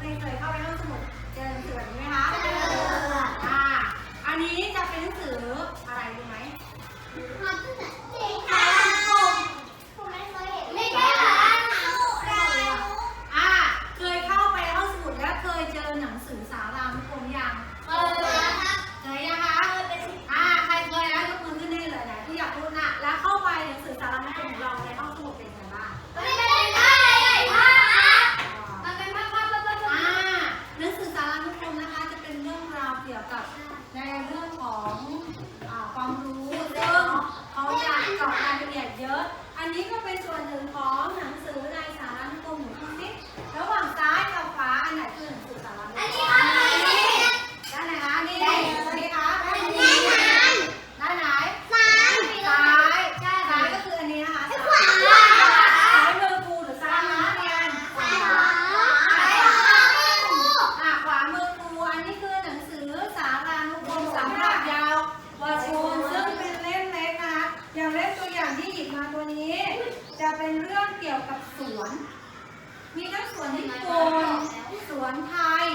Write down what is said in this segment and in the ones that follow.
เรียนเคยเข้าไปห้องสมุดเจอหนังสือแบบนี้ไหมคะเจอค่ะ อ่า อันนี้จะเป็นหนังสืออะไรรู้ไหม ฮอตเตอร์ เป็นเรื่องเกี่ยวกับสวน มีทั้งสวนญี่ปุ่นสวนไทย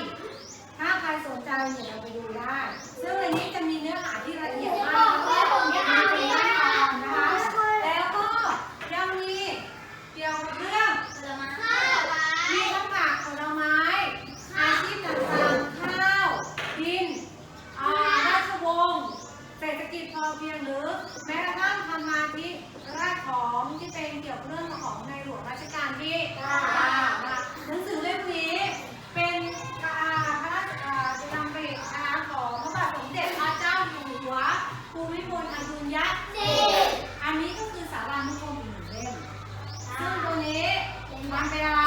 ถ้าใครสนใจเนี่ยเราไปดูได้ ซึ่งในนี้จะมีเนื้อหาที่ละเอียดมาก มิพลอดุลยเดชอันนี้ก็คือสารานุกรมอีกหนึ่งเล่มซึ่งตัวนี้มันเป็นอะไร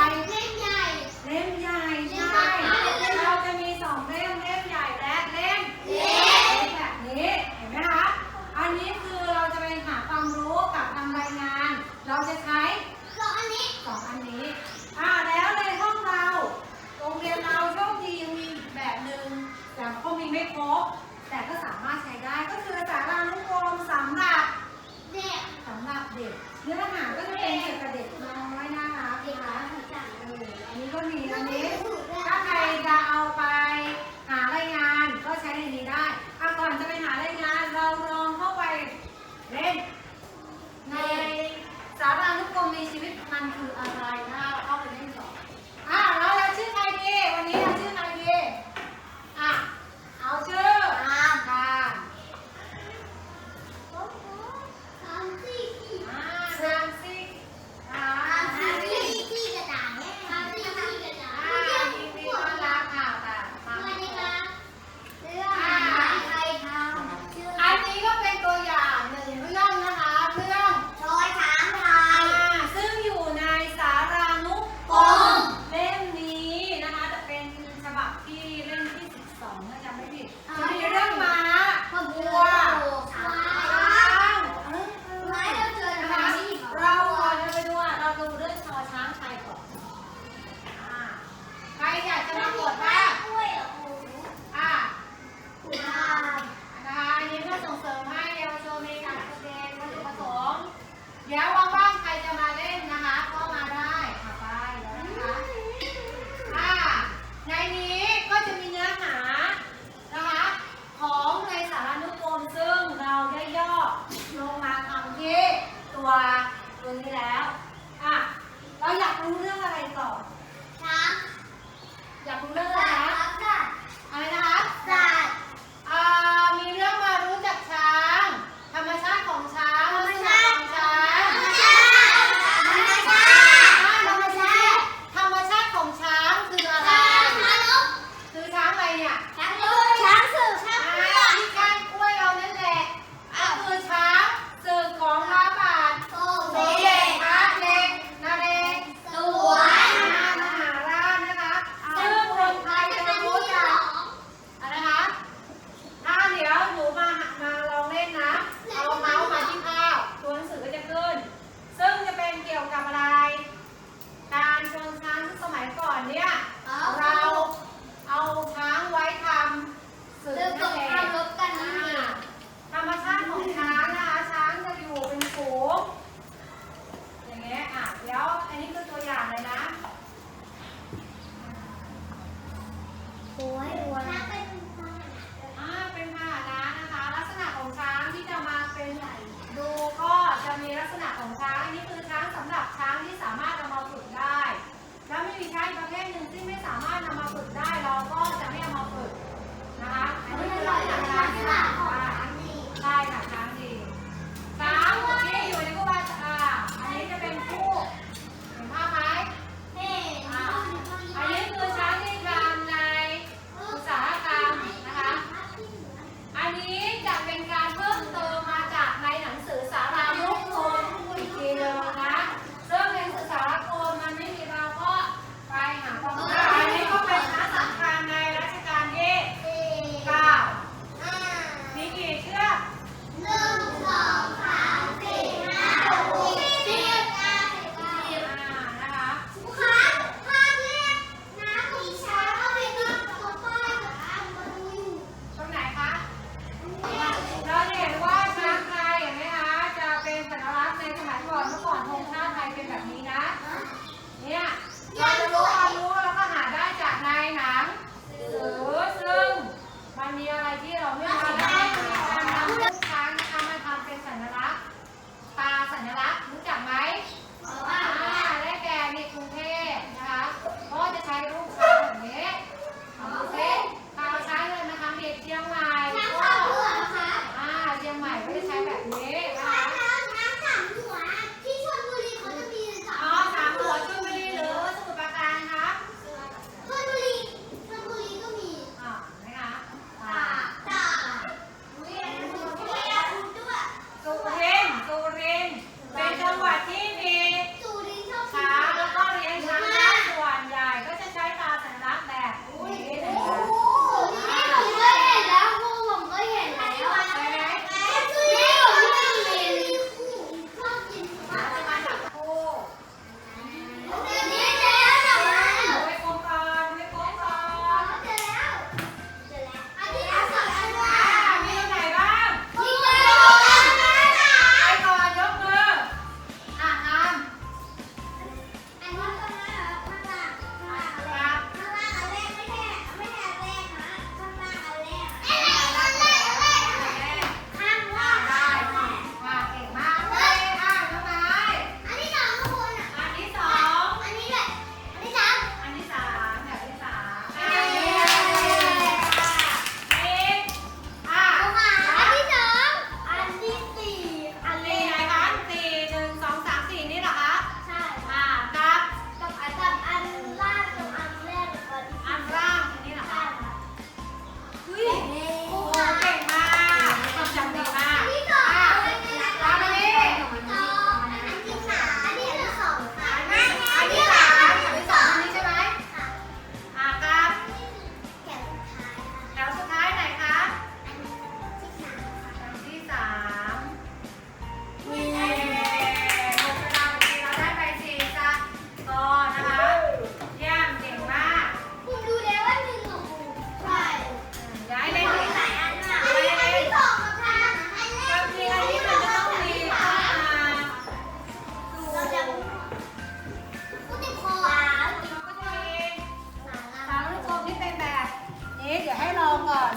เดี๋ยวให้ลองก่อน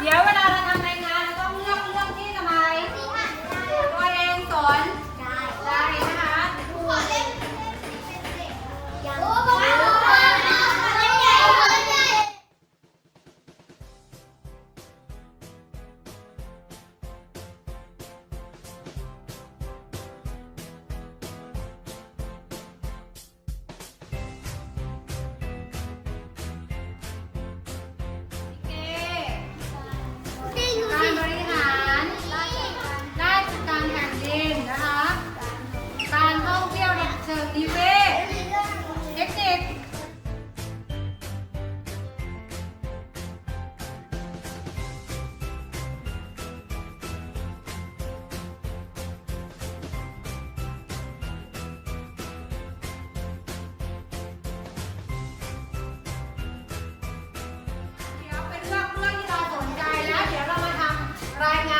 เดี๋ยวเวลาเราทำ รายงาน